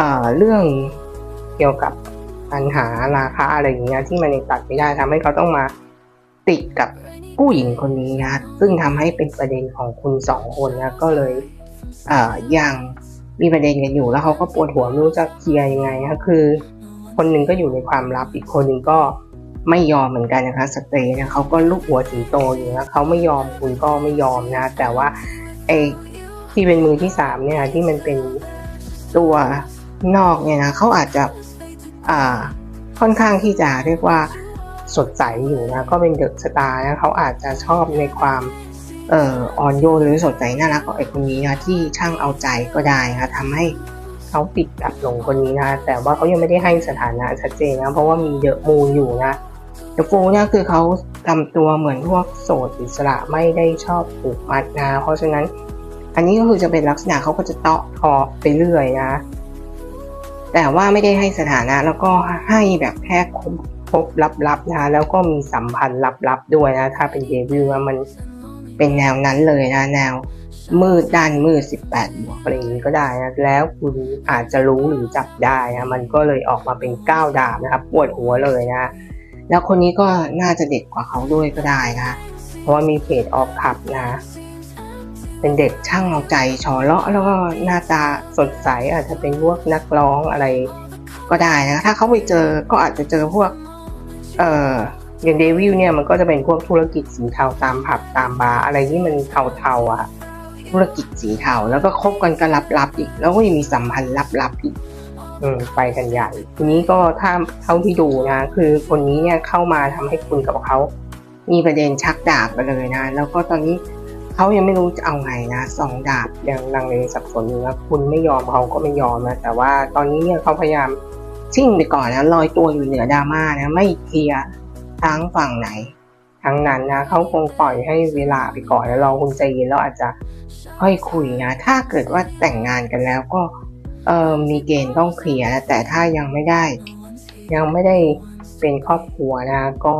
อ่าเรื่องเกี่ยวกับปัญหาราคาอะไรอย่างเงี้ยที่มันยังตัดไม่ได้ทำให้เขาต้องมาติดกับผู้หญิงคนนี้นะซึ่งทำให้เป็นประเด็นของคุณสองคนนะก็เลยเอ่อยังมีประเด็นกันอยู่แล้วเขาก็ปวดหัวไม่รู้จะเคลียร์ยังไงนะคือ คนหนึ่งก็อยู่ในความลับอีกคนหนึ่งก็ไม่ยอมเหมือนกันนะคะสเตย์นะเขาก็ลูกหัวถึงโตอยู่นะเขาไม่ยอมคุณก็ไม่ยอมนะ แต่ว่าไอ้ที่เป็นมือที่สามเนี่ยที่มันเป็นตัว นอกเนี่ยนะเขาอาจจะอ่าค่อนข้างที่จะเรียกว่าสดใสอยู่นะก็เป็นเดอะสตาร์นะเขาอาจจะชอบในความเอ่ออ่อนโยนหรือสดใสน่ารักของไอ้คนนี้นะที่ช่างเอาใจก็ได้นะทำให้เขาติดกับหลงคนนี้นะแต่ว่าเขายังไม่ได้ให้สถานะชัดเจนนะเพราะว่ามีเดอะมูนอยู่นะเดอะฟูเนี่ยคือเขาทำตัวเหมือนพวกโสดอิสระไม่ได้ชอบผูกมัดนะเพราะฉะนั้น อันนี้ก็คือจะเป็นลักษณะเขาก็จะเตาะทอไปเรื่อยนะ แต่ว่าไม่ได้ให้สถานะแล้วก็ให้แบบแค่คบคบลับๆนะแล้วก็มีสัมพันธ์ลับๆด้วยนะ ถ้าเป็นเดวิลนะมันเป็นแนวนั้นเลยนะ แนวมืดด้านมืด 18บวกอะไรอย่างนี้ก็ได้นะแล้วคุณอาจจะรู้หรือจับได้นะมันก็เลยออกมาเป็นก้าวดาบนะครับปวดหัวเลยนะ แล้วคนนี้ก็น่าจะเด็กกว่าเขาด้วยก็ได้นะ เพราะว่ามีเพจออฟคับนะ เป็นเด็กช่างเอาใจชอเลาะแล้วก็หน้าตาสดใสอาจจะเป็นพวกนักร้องอะไรก็ได้นะถ้าเขาไปเจอก็อาจจะเจอพวก เอ่ออย่างเดวิลเนี่ยมันก็จะเป็นพวกธุรกิจสีเทาตามผับตามบาร์อะไรที่มันเทาๆอะธุรกิจสีเทาแล้วก็คบกันก็ลับๆอีก แล้วก็ยังมีสัมพันธ์ลับๆอีกอืมไปกันใหญ่ ทีนี้ก็ถ้าเท่าที่ดูนะ คือคนนี้เนี่ยเข้ามาทำให้คุณกับเขา มีประเด็นชักดาบกันเลยนะ แล้วก็ตอนนี้ เขายังไม่รู้จะเอาไงนะสองดาบยังลังเลสับสนอยู่นะคุณไม่ยอมเขาก็ไม่ยอมนะแต่ว่าตอนนี้เนี่ยเขาพยายามชิ่งไปก่อนนะลอยตัวอยู่เหนือดราม่านะไม่เคลียร์ทั้งฝั่งไหนทั้งนั้นนะเขาคงปล่อยให้เวลาไปก่อนแล้วรอคุณใจเย็นแล้วอาจจะค่อยคุยนะถ้าเกิดว่าแต่งงานกันแล้วก็เออมีเกณฑ์ต้องเคลียร์นะแต่ถ้ายังไม่ได้ ยังไม่ได้เป็นครอบครัวนะก็